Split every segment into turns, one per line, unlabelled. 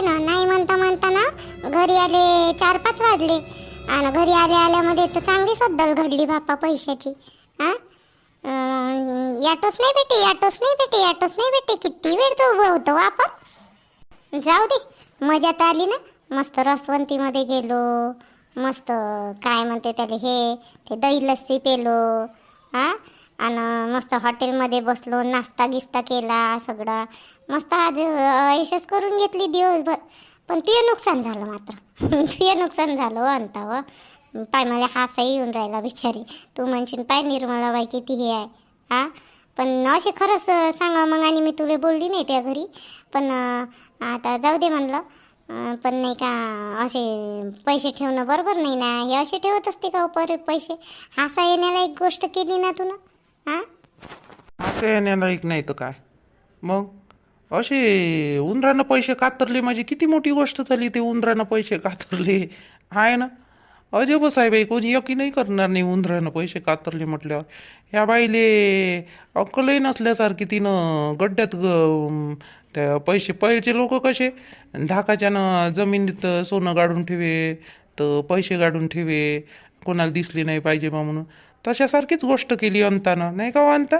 पाय ना नाही म्हणता म्हणता ना घरी आले चार पाच वाजले. आणि घरी आले आल्यामध्ये तर चांगली सद्दल घडली बाप्पा पैशाची. हा? याटोच नाही भेटे याटोच नाही भेटे याटोच नाही भेटे. किती वेळ उभं होतो आपण? जाऊ दे. मजा तर आली ना. मस्त रसवंतीमध्ये गेलो. मस्त काय म्हणते त्याला हे ते दही लस्सी पेलो. हा? आणि मस्त हॉटेलमध्ये बसलो नाश्ता गिस्ता केला सगळा. मस्त आज ऐशच करून घेतली दिवसभर. पण तुझं नुकसान झालं मात्र. तुझं नुकसान झालं हो, अंतावं हो. पाय मला हासही येऊन राहिला बिचारी. तू म्हणशील पाय निर्मलाबाई किती हे आहे. हा? पण असे खरंच सांगा मग आणि मी तुला बोलली नाही त्या घरी. पण आता जाऊ दे म्हणलं. पण नाही का असे पैसे ठेवणं बरोबर नाही ना. हे असे ठेवत असते का हो, पर पैसे? हासा येण्याला एक गोष्ट केली ना तू ना? हां?
असं येण्यालायक नाही तर काय? मग? असे उंदरानं पैसे कातरले माझी किती मोठी गोष्ट झाली ते उंदरानं पैसे कातरले? आहे ना? अजबच आहे बाई कोणी यकी नाही करणार नाही उंदरानं पैसे कातरले म्हटल्यावर. ह्या बाईले अक्कलही नसल्यासारखी तिनं गड्ड्यात ग- त्या पैसे पहिलेचे लोक कसे? धाकाच्यानं जमिनीत सोनं गाडून ठेवे तर पैसे गाडून ठेवे. कोणाला दिसले नाही पाहिजे बा म्हणून. तशासारखीच गोष्ट केली अंतानं. नाही का हो अंता?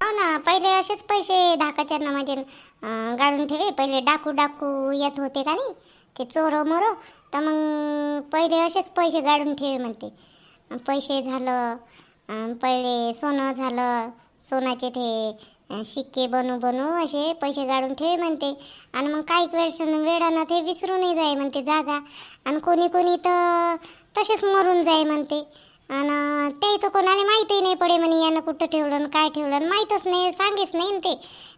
हो ना पहिले असेच पैसे धाकाच्या ना म्हणजे गाडून ठेवे. पहिले डाकू डाकू येत होते का नाही ते चोर मोर. तर मग पहिले असेच पैसे गाडून ठेवे म्हणते. पैसे झालं पहिले सोनं झालं सोनाचे ते शिक्के बनू बनू असे पैसे गाडून ठेवे म्हणते. आणि मग काही वेळेस वेळानं ते विसरूनही जाय म्हणते जागा. आणि कोणी कोणी तर तसेच मरून जाय म्हणते. आणि त्याचं कोणाला माहीतही नाही पडे म्हणे यानं कुठं ठेवलं काय ठेवलं माहीतच नाही सांगेच नाही ते.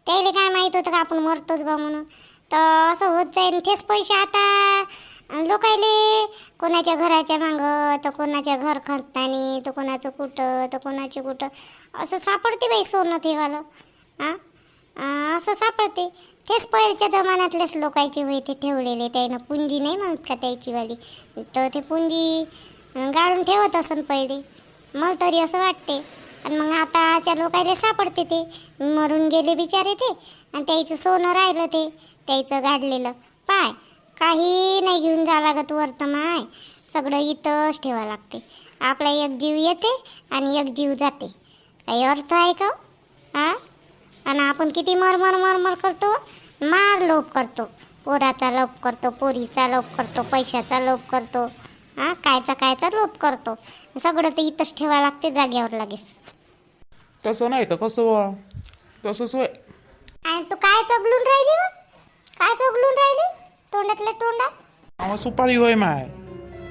त्याला काय माहीत होतं का आपण मरतोच बा म्हणून? तर असं होत जाईल तेच पैसे आता. लोकायले कोणाच्या घराच्या मागं तर कोणाच्या घर खणतानी तर कोणाचं कुठं तर कोणाचे कुठं. असं सापडते बाई सोनं ठेवालं हां असं सापडते. तेच पहिल्याच्या जमान्यातलेच लोकायची होय ते ठेवलेले त्यानं पुंजी नाही म्हणत का त्याची वाली तर ते पुंजी गाळून ठेवत असन पहिले. मला तरी असं वाटते. आणि मग आताच्या लोकांना सापडते ते. मरून गेले बिचारे ते. आणि त्याचं सोनं राहिलं ते त्याचं गाडलेलं. पाय काही नाही घेऊन जावं लागत वर्तमान सगळं इथंच ठेवावं लागते. आपला एक जीव येते आणि एक जीव जाते. काही अर्थ आहे का हो? आणि आपण किती मरमर मरमर करतो? मार लोभ करतो. पोराचा लोभ करतो पोरीचा लोभ करतो पैशाचा लोभ करतो. हा कायचा कायचा लोभ करतो. सगळं ते इथंच ठेवा लागते जाग्यावर लगेच.
तसं नाही तर कसं बा तसंच होय.
आणि तू काय चगलून राहिली मग? काय चगलून राहिली? तोंडातल्या तोंडात?
अहो सुपारी होय माय.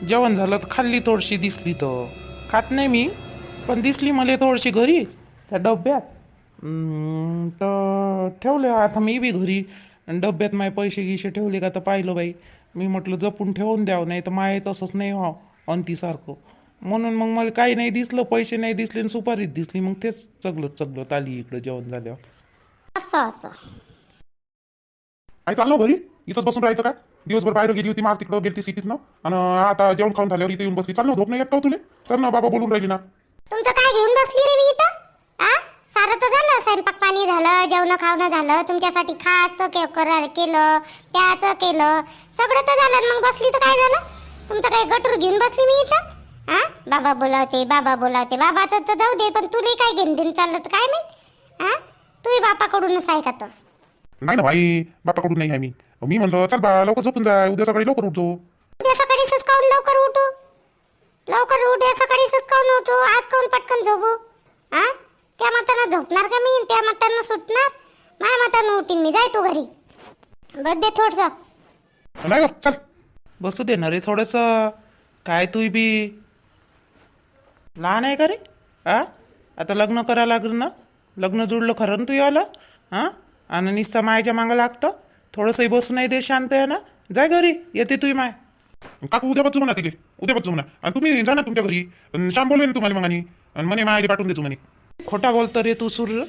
जेवण झालं तर खाल्ली थोडीशी दिसली तर. खात नाही मी पण दिसली मला थोडीशी घरी त्या डब्यात. तर ठेवले आता मी बी घरी. आणि डब्यात माय पैसे गिसे ठेवले का तर पाहिलं बाई. मी म्हटलं जपून ठेवून द्यावं नाही तर माय तसंच नाही व्हावं अंतीसारखं म्हणून मग मला काही नाही दिसलं पैसे नाही दिसले आणि सुपारीच दिसली. मग तेच चगलत चगलत आली इकडं जेवण झाल्यावर.
असं असं.
आई चाललो घरी. इथंच बसून राहायचं का? दिवसभर बाहेर गेली होती मार तिकडं गेली सिटीत ना. आणि आता जेवण खाऊन झाल्यावर इथे येऊन बसली. चाललो झोप नाही येत का हो तुले? तर ना बाबा बोलून राहिली ना.
तुमचं काय घेऊन बसली रे मी इथं? सारं तर झालं स्वयंपाक पाणी झालं जेवण खावणं झालं तुमच्यासाठी खायचं के करा केलं प्यायचं केलं सगळं तर झालं. मग बसली तर काय झालं? तुमचं काही गटूर घेऊन बसली मी इथं? आ? बाबा बोलावते बाबा बोलावते. बाबाचं तर जाऊ दे पण तुला काय घेऊन देऊन चाललं तर काय माहीत? आ? तुही बापाकडूनच आहे का तर
नाही ना भाई बापाकडून नाही आहे मी. मी म्हणलो चल बा लवकर झोपून जा उद्या सकाळी लवकर उठतो.
उद्या सकाळी सकाळून लवकर उठू? लवकर उद्या सकाळी सकाळून उठू? आज काऊन पटकन झोपू? आ? त्या मतानं झोपणार का मी? त्या मतानं सुटणार? माझ्या मतानं उठीन मी. जाय तू घरी. बद्दे थोडस.
नाही गं, चल.
बसू दे ना रे थोडंसं. काय तू बी? लहान आहे का रे? आ? आता लग्न करा लागलं ना? लग्न जुळलं खरं ना तू आलं हां आणि निस्ता मायच्या मागं लागतं. थोडंसंही बसू नाही दे शांत आहे ना जाय घरी. येते तुही माय.
काकू उद्या बसू म्हणा तिथे. उद्या बसू म्हणा. आणि तुम्ही जा ना तुमच्या घरी. अन् श्याम बोलवेन तुम्हाला मग आणि आणि म्हणे माझ्या पाठवून देतो म्हणे.
खोटा बोलतं रे तू सूर्य?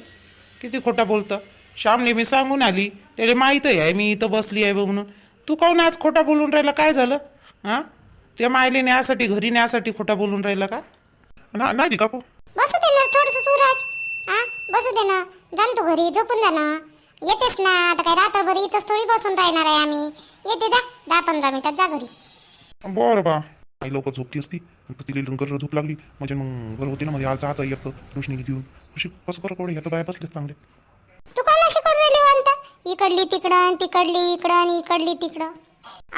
किती खोटा बोलतं? श्यामने मी सांगून आली त्याला माहीतही आहे मी इथं बसली आहे बा म्हणून. तू काहून आज खोटा बोलून राहिला? काय झालं? हां? त्या मायले न्यासाठी घरी न्यासाठी खोटा बोलून राहिला का?
ना- नाही काकू.
बसू दे ना थोडस सूरज. हा? बसू दे ना. जा ना तू घरी झोपून जा ना. येतेच ना. आता काय रात्रभर इथंच थोडी बसून राहणार आहे आम्ही. येते जा दहा पंधरा मिनिटात जा घरी.
बरं बा. आई लवकर झोपती असती तर तिला लवकर झोप लागली. म्हणजे मग बरं होती ना म्हणजे आज आज येतं रोशनी घेऊन. अशी कसं बरं कवडे ह्या बाया बसलेत चांगले.
तू काय नशी करून राहिली हो वानता इकडली तिकडं तिकडली इकडं इकडली तिकडं.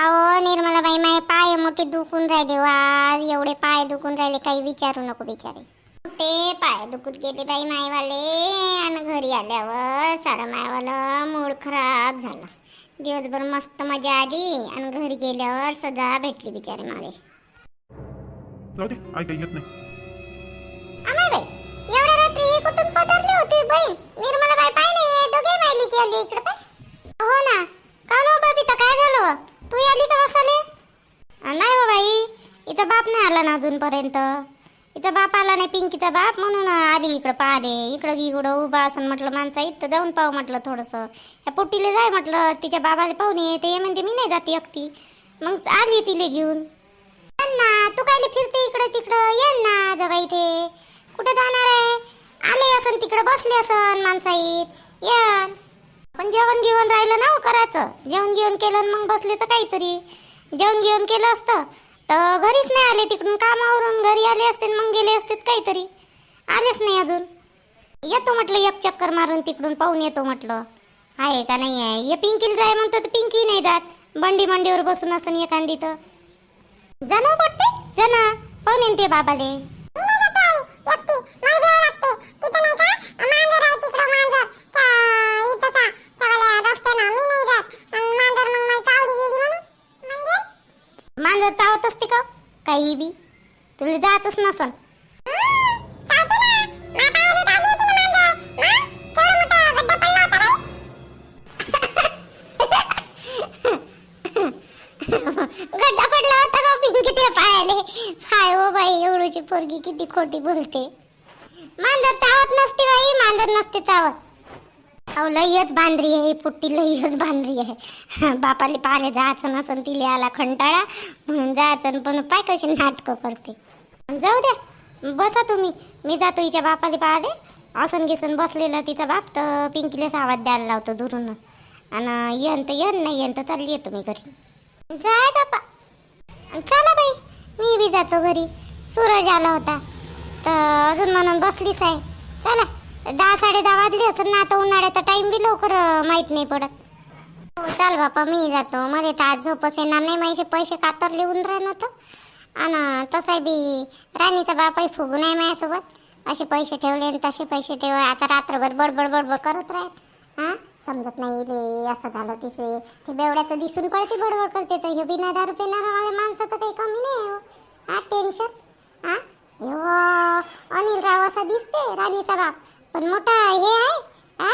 अहो निर्मला बाई माय पाय मोठे दुखून राहिले हो आज. एवढे पाय दुखून राहिले काही विचारू नको बिचारे. ते पाय दुखून गेले बाई मायवाले. आणि घरी आल्यावर सारं मायवालं मूड खराब झाला. दिवसभर मस्त मजा आली आणि घरी गेल्यावर सजा भेटली बिचारे मला
जाऊ दे आई येत नाही.
एवढ्या रात्री कुठून पदारली होती बहीण? निर्मला बाई पाय नाही दोघे मायली की आली इकडे पाय. हो ना का नो बबिता काय झालं व? तू आली का बसाले? नाही हो बाई हिचा बाप नाही आला ना अजूनपर्यंत. हिचा बाप आला नाही पिंकीचा बाप म्हणून आली इकडं पाहले इकडं इकडं उभा असं म्हटलं माणसा इथं जाऊन पाहू म्हटलं थोडंसं. या पोटीला जाय म्हटलं तिच्या बाबाला पाहून ये ते म्हणते मी नाही जाते एकटी. मग आली तिले घेऊन. ना तू काय फिरते इकडे तिकडं? ये ना जगा इथे. कुठे जाणार आहे? आले असन तिकडे बसले असन माणसाईत. या. पण जेवण घेऊन राहिलं ना हो करायचं. जेवण घेऊन केलं मग बसले तर काहीतरी. जेवण घेऊन केलं असतं. तर घरीच नाही आले तिकडून कामावरून. घरी आले असते मग गेले असते काहीतरी. आलेच नाही अजून. येतो म्हटलं एक चक्कर मारून तिकडून पाहून येतो म्हटलं. आहे का नाही आहे? हे पिंकीला जाय म्हणतो तर पिंकी नाही जात. बंडी मंडीवर बसून असं एखादी तर. जण पटते जण. पाहून हो येते बाबाले. मांजर चावत असते का? काही बी. तुला जातच नसन. पोरगी किती खोटी बोलते. मांजर चावत नसते बाई मांजर नसते चावत. अहो लयच बांधरी आहे पुट्टी लयच बांधरी आहे. बापाले पाले जायचं नसन तिले आला खंटाळा म्हणून जायचं पण पाय कशी नाटकं करते. जाऊ द्या बसा तुम्ही. मी जातो हिच्या बापाले पाहले आसन गिसन बसलेला तिचा बाप तर पिंकीलाच आवाज द्यायला लावतो दुरूनच. आणि येन तर येन नाही येन तर चालली येतो मी घरी. जाय बापा. चला बाई मी बी जातो घरी. सूरज आला होता. तर अजून म्हणून बसलीच आहे. चला दहा साडे दहा वाजली असं ना आता उन्हाळ्याचा टाईम बी लवकर माहीत नाही पडत. हो चाल बापा मी जातो. मला तर आज झोपच येणार नाही. माझे पैसे कातरले उन राहणार तर आणि तसं बी राणीचा बापही फुगून नाही माझ्यासोबत. असे पैसे ठेवले आणि तसे पैसे ठेवले. आता रात्रभर बडबड बडबड करत राहत हां? समजत नाही रे असं झालं तिसे. ते बेवड्याचं दिसून पडते बडबड करते. तर हे बिना दारू पिणारवाल्या माणसाचं काही कमी नाही हो. हा टेन्शन? हा हो अनिल राव असा दिसते राणीचा बाप. पण मोठा हे आहे हा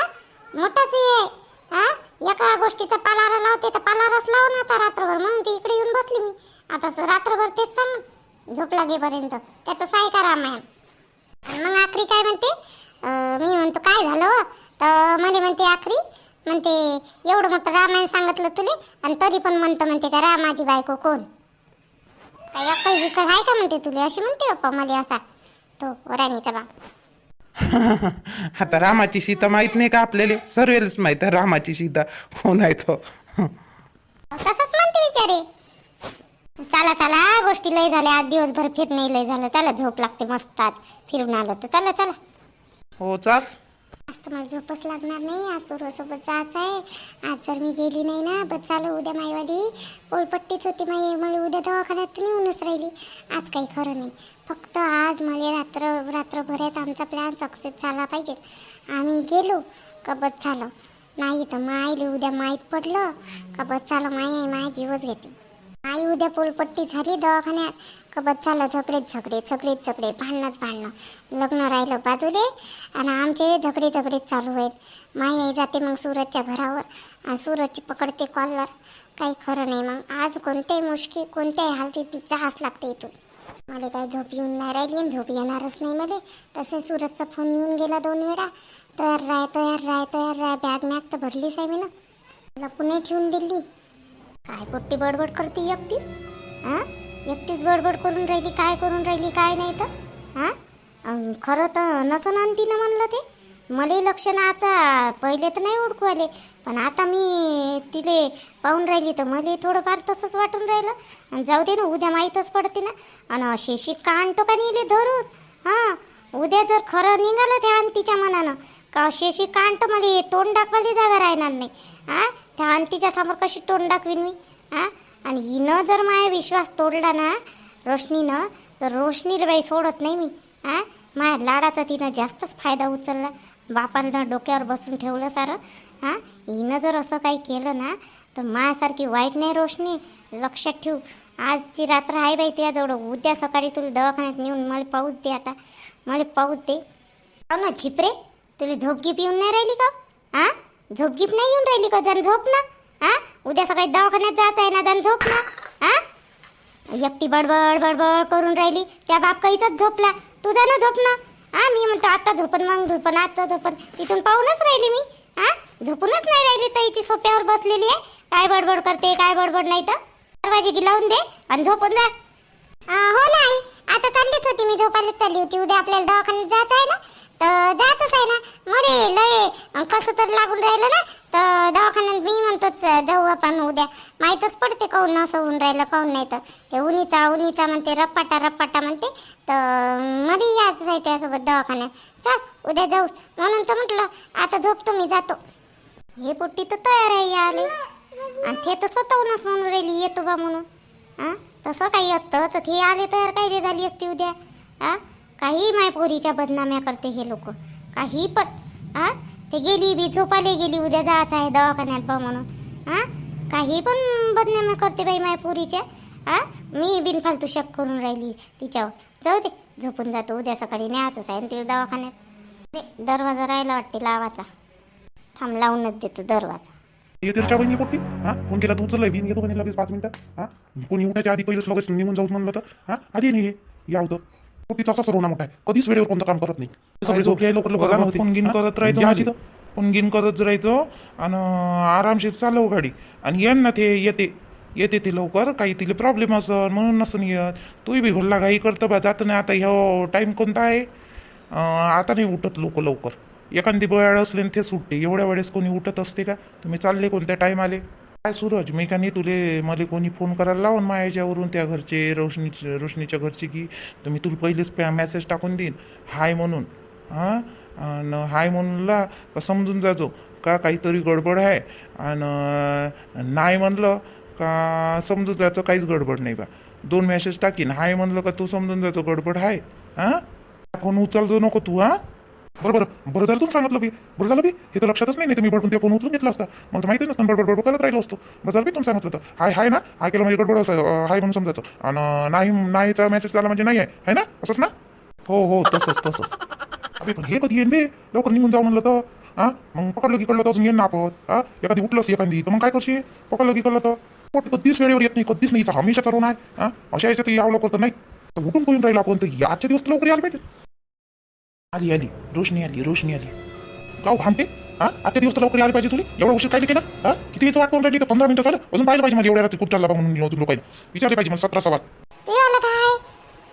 मोठाच हे आहे हा एका गोष्टीचा पालारा लावते तर पालाराच लाव ना आता रात्रभर. म्हणून ती इकडे येऊन बसली मी. आता रात्रभर तेच सांग झोप लागेपर्यंत. त्याचं साय का रामायण मग आखरी काय म्हणते? मी म्हणतो काय झालं हो? तर म्हणे म्हणते आखरी म्हणते एवढं मोठं रामायण सांगितलं तुले आणि तरी पण म्हणतं म्हणते का रामाची बायको कोण? काय अक्कल विकल आहे का म्हणते तुले? अशी म्हणते बाप्पा मला असा. तो राणीचा
आता रामाची सीता माहीत नाही का आपल्याला? सर्वेलच माहीत आहे रामाची सीता. कोण आहे तो?
तसंच म्हणते बिचारे. चला चला गोष्टी लय झाल्या. आज दिवसभर फिरणे लय झालं. चला झोप लागते मस्त आज. फिरून आलो तर चला चला.
हो चाल.
आज तर मला झोपच लागणार नाही. आज सोबत जायचं आहे. आज जर मी गेली नाही ना बस झालं उद्या माईवाली. पोलपट्टीच होती माई. मला उद्या दवाखान्यात नेऊनच राहिली. आज काही खरं नाही. फक्त आज मला रात्र रात्रभरात आमचा प्लॅन सक्सेस झाला पाहिजे. आम्ही गेलो का बस झालं. नाही तर माईले उद्या माहीत पडलं. का बस झालं माय माय जीवच घेते. आई उद्या पोलपट्टी झाली दवाखान्यात. का बस झालं झगडेच झगडे झगडेच झगडे भांडणंच भांडणं. लग्न राहिलं बाजूले आणि आमचे झगडे झगडेच चालू आहेत. माई आई जाते मग सूरजच्या घरावर आणि सूरजची पकडते कॉलर. काही खरं नाही मग. आज कोणत्याही मुश्किल कोणत्याही हालतीत जाहाच लागते इथून. मला काय झोप येऊन नाही राहिली आणि झोप येणारच नाही मला. तसे सूरजचा फोन येऊन गेला दोन वेळा. तयार राय तयार राय तयार राय बॅग मॅग तर भरलीच आहे मी ना. मला पुणे ठेवून दिली. काय पोट्टी बडबड करते एकटीच? हा? एकटीच बडबड करून राहिली काय करून राहिली काय नाही तर? हा? खरं तर नसन आणि तिनं म्हणलं ते. मला लक्षणाचा पहिले तर नाही ओळखू आले पण आता मी तिले पाहून राहिली तर मला थोडंफार तसंच वाटून राहिलं. आणि जाऊ दे ना उद्या माहीतच पडते ना. आणि अशी अशी कांटो का धरून हां? उद्या जर खरं निघालं त्या तिच्या मनानं का अशी अशी कांट मला तोंड दाखवायला जागा राहणार नाही हां? त्या अंतीच्या समोर कशी तोंड दाखवीन मी हां? आणि हिनं जर माझा विश्वास तोडला ना रोशनीनं तर रोशनीला बाई सोडत नाही मी हां? माझ्या लाडाचा तिनं जास्तच फायदा उचलला. बापानं डोक्यावर बसून ठेवलं सारं हां? हिनं जर असं काही केलं ना तर माझ्यासारखी वाईट नाही रोशनी. लक्षात ठेवू आजची रात्र आहे बाई त्याजवळ. उद्या सकाळी तुला दवाखान्यात नेऊन मला पाऊस दे आता. मला पाऊस दे. हो ना झिपरे तुला झोपगीप पिऊन नाही राहिली का? हां? झोपगीप नाही येऊन राहिली का? जण झोप ना. हा उद्या सकाळी दवाखान्यात जायचं आहे ना जण झोप ना. हा एकटी बडबड बडबड करून राहिली. त्या बाप काहीचाच झोपला. तुझा ना झोप ना. हा मी म्हणतो आता झोपन मग झोपन आजचं झोपन. तिथून पाहूनच राहिली मी. हा झोपूनच नाही राहिली तर हिची सोप्यावर बसलेली आहे. काय बडबड करते काय बडबड नाही तर. दरवाजे गी लावून दे आणि झोपून जा. हो नाही आता चाललीच होती मी. झोपायलाच चालली होती. उद्या आपल्याला दवाखान्यात जायचं आहे ना. तर जायचंच आहे ना. मरे लय कसं तर लागून राहिलं ना तर दवाखान्यात मी म्हणतोच जाऊ आपण उद्या. माहीतच पडते काऊन असं होऊन राहिलं काऊन नाही तर. ते उन्हीचा उन्हीचा म्हणते रप्पाटा रप्पाटा म्हणते. तर मध्ये यायचं आहे त्यासोबत दवाखान्यात. चल उद्या जाऊस. म्हणून तर म्हटलं आता झोपतो मी जातो. हे पोट्टी तर तयार आहे आले. आणि ते तर स्वतःहूनच म्हणून राहिली येतो बा म्हणून. हां तसं काही असतं तर ते आले तयार काही झाली असती उद्या? हां काही मायपोरीच्या बदनाम्या करते हे लोक. काही पण आ? ते गेली बी झोपाले गेली उद्या जायचं आहे दवाखान्यात बा म्हणून. आ? काही पण बदनाम्या करते बाई मायपोरीच्या आ? मी बिनफालतू शक करून राहिली तिच्यावर. जाऊ दे झोपून जातो उद्या सकाळी न्यायचंच आहे ते दवाखान्यात. दरवाजा राहिला वाटते लावाचा. थांब लावूनच देतो दरवाजा.
येते बहिणी हा फोन केला तू उचललाय येतो म्हणे लगेच पाच मिनिटात हा कोणी उठायच्या आधी पहिलेच लगेच निघून जाऊच म्हणलं तर. हा आधी नाही हे या होतं. पोट्टीचा असा सर्व मोठा आहे कधीच वेळेवर कोणतं काम करत नाही सगळे झोपले.
फोन गिन करत राहायचो. फोन गिन करत राहायचो आणि आरामशीर चालव गाडी आणि येण ना ते येते येते ते लवकर काही तिला प्रॉब्लेम असन म्हणून नसन येत तूही बी घरला घाई करतं बा जात नाही आता ह्यो टाईम कोणता आहे आता नाही उठत लोक लवकर एखादी बयाळ असले ते सुटते एवढ्या वेळेस कोणी उठत असते का तुम्ही चालले कोणत्या टाईम आले काय सूरज मी का नाही तुले मला कोणी फोन करायला लावून माझ्यावरून त्या घरचे रोशनी रोशनीच्या घरचे की तर मी तुला पहिलेच पॅ मॅसेज टाकून देईन. हाय म्हणून. हां? आणि हाय म्हणला का समजून जाजो. का काहीतरी गडबड आहे? आणि नाही म्हणलं का समजून जायचं काहीच गडबड नाही बा. दोन मेसेज टाकीन. हाय म्हणलं का तू समजून जायचं गडबड आहे? हां? फोन उचलजो नको तू हां?
बरं बरं बरं झालं तुम्ही सांगितलं बी. बरं झालं बी. हे तर लक्षातच नाही नाही तर मी ते फोन उचलून घेतला असता. मग तर माहिती नसतं बडबड बडबड करत राहिलो असतो. बरं झालं बी तुम्ही सांगितलं तर हाय हाय ना. हाय केलं म्हणजे गडबड असं हाय म्हणून समजायचं. आणि नाही नाहीचा मेसेज आला म्हणजे नाही आहे. है ना? असंच ना?
हो हो तसंच तसंच.
अबे पण हे कधी येईन बे? लवकर निघून जाऊ म्हणलं तर. हा? मग पकडलं की कळलं तर अजून येईन ना आपण. हा? एखादी उठलंस एखादी तर मग काय करशील? पकडलं की कळलं तर. पोट कधीच वेळेवर येत नाही कधीच नाही. हमेशा चालू नाही हा? अशा याच्यात यावं लवकर तर नाही. तर उठून करून राहिलं आपण? तर याच्या दिवस लवकर यायला पाहिजे.
आली आली. रोशनी आली रोशनी आली.
गाव भांडते हा? आता दिवस तर लवकर आली पाहिजे तुला एवढा उशीर काय केला? हा? किती वेळ वाट पाहून राहिली? तर पंधरा मिनिटं झालं. अजून पाहिलं पाहिजे मला एवढ्या रात्री खूप चालला बा म्हणून तुम्ही लोकांनी. विचारले पाहिजे मला सतरा सवाल
ते आलं काय?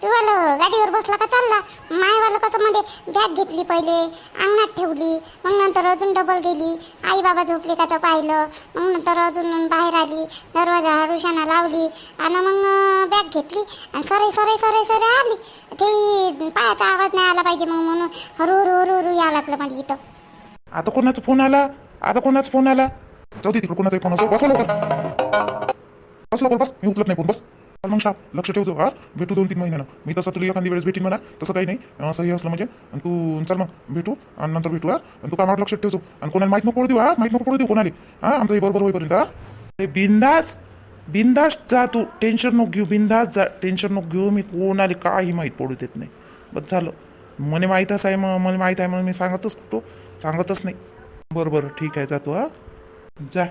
तू आलं गाडीवर बसला का चालला? मायवालं कसं म्हणजे बॅग घेतली पहिले अंगणात ठेवली मग नंतर अजून डबल गेली. आई बाबा झोपले का तर पाहिलं. मग नंतर अजून बाहेर आली. दरवाजा हरुशाना लावली. आणि मग बॅग घेतली. आणि सरे सरे सरे सरे आली. ते पायाचा आवाज नाही आला पाहिजे मग म्हणून हरू हरू हरू हरू यावं लागलं मला इथं.
आता कोणाचा फोन आला? आता कोणाचा फोन आला?
जाऊ दे तिकडे कोणाचा फोन असो. बस लवकर. बस लवकर बस. मी उचलत नाही फोन बस. चल मग शाप लक्ष ठेवतो हा भेटू दोन तीन महिन्यानं. मी तसं तुला एखादी वेळेस भेटीन म्हणा तसं काही नाही. असं हे असलं म्हणजे. आणि तू चल मग भेटू. आणि नंतर भेटू हा. आणि तू कामावर लक्ष ठेवतो आणि कोणाला माहीत नको पडू देऊ हा. माहीत नको पडू देऊ कोणाला. हा आमचं हे बरोबर होईपर्यंत हा.
अरे बिंदास बिंदास जा तू. टेन्शन नको घेऊ बिंदास जा. टेन्शन नको घेऊ. मी कोणाला काही माहीत पडू देत नाही. बस झालं. मला माहीतच आहे मग मला माहीत आहे म्हणून मी सांगतच तो सांगतच नाही. बरं बरं ठीक आहे जातो हा. जा.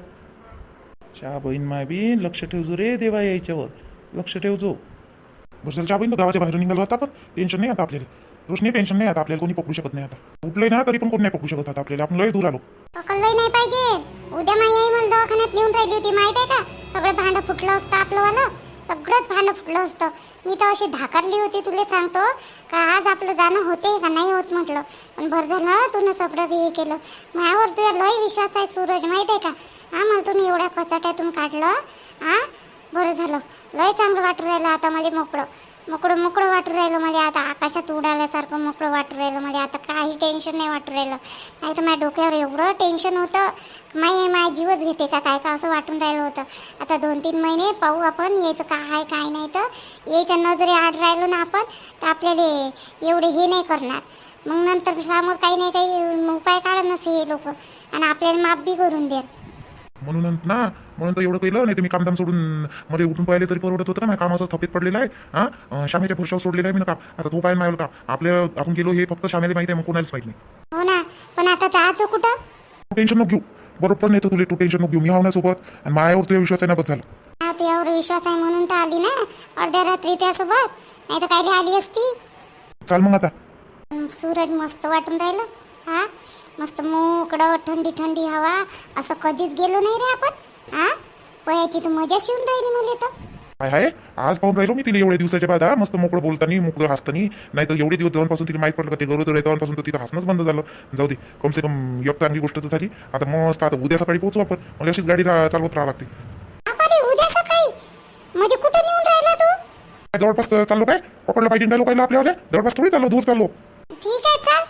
चहा बहीण माय बी लक्ष ठेवजो रे देवा यायच्यावर लक्ष ठेवजो.
बरं चहा बहीण गावाच्या बाहेर निघालो आता पण टेन्शन नाही आता आपल्याला. रोशनी टेन्शन नाही आता आपल्याला. कोणी पकडू शकत नाही आता. उठलंय ना तरी पण कोणी नाही पकडू शकत आता आपल्याला. आपण लय दूर आलो.
पकडलंय नाही पाहिजे. उद्या माई आई मला दवाखान्यात नेऊन राहिली होती माहीत आहे का? सगळं भांडं फुटलं असतं आपलं वालं. सगळंच भांडं फुटलं असतं. मी तर अशी धाकारली होती तुला सांगतो. का आज आपलं जाणं होते का नाही होत म्हटलं. पण बरं झालं तुनं सगळं हे केलं. माझ्यावर तुझ्या लय विश्वास आहे सूरज माहीत आहे का? हा मला तुम्ही एवढ्या कचाट्यातून काढलं. हा बरं झालं. लय चांगलं वाटू राहिलं आता मला मोकळं. मोकळं मोकळं वाटू राहिलं मला. आता आकाशात उडाल्यासारखं मोकळं वाटू राहिलं मला. आता काही टेन्शन नाही वाटू राहिलं. नाही तर माझ्या डोक्यावर एवढं टेन्शन होतं. माय माय जीवच घेते का काय? का असं वाटून राहिलं होतं? आता दोन तीन महिने पाहू आपण यायचं काय आहे काय नाही तर. यायच्या नजरे आड राहिलो ना आपण तर आपल्याला एवढे हे नाही करणार. मग नंतर समोर काही नाही काही उपाय काढणच हे लोक. आणि आपल्याला माफ बी करून दे
म्हणून ना म्हणून तर एवढं केलं नाही मी कामधाम सोडून मध्ये उठून पाहिले तरी परवडत होतं ना माझ्या कामाचं थपेत पडलेलं आहे. हा? अं, श्यामेच्या पुरुषावर सोडलेलं आहे मी काम आता तो पाहिजे नाही का? आपल्या आपण गेलो हे फक्त श्यामेला माहिती आहे मग कोणालाच माहीत नाही.
हो ना पण आता जायचं कुठं?
टेन्शन नको घेऊ. बरोबर नाही तर तुला तू टेन्शन नको घेऊ. मी ना सोबत. आणि माझ्यावर तुझ्या विश्वास आहे ना बस झालं.
हा तुझ्यावर विश्वास आहे म्हणून तर आली ना अर्ध्या रात्री त्यासोबत. नाही तर काय आली असती?
चाल मग आता.
सूरज मस्त वाटून राहिलं. हा? मस्त मोकळं थंडी थंडी हवा. असं कधीच गेलो नाही रे आपण. हा? तर मजाच येऊन राहिली मला तर.
काय आहे आज पाहून राहिलो मी तिला एवढ्या दिवसाच्या बाद हा? मस्त मोकळं बोलतानी मोकळं हसतानी. नाही तर एवढे दिवस जेव्हापासून तिला माहीत पडलं का ते गरोदर आहे तेव्हापासून तर तिथं हसणंच बंद झालं. जाऊ दे कम से कम एक चांगली गोष्ट तर झाली. आता मस्त आता उद्या सकाळी पोहोचू आपण. मला अशीच गाडी रा- चालवत राहावं लागते.
अरे उद्या सकाळी? म्हणजे कुठं नेऊन राहिला तू?
काय जवळपास चाललो काय? पकडलं पाहिजे राहिलो पहिला आपल्याला जवळपास थोडी चाललो दूर चाललो.
ठीक आहे चल.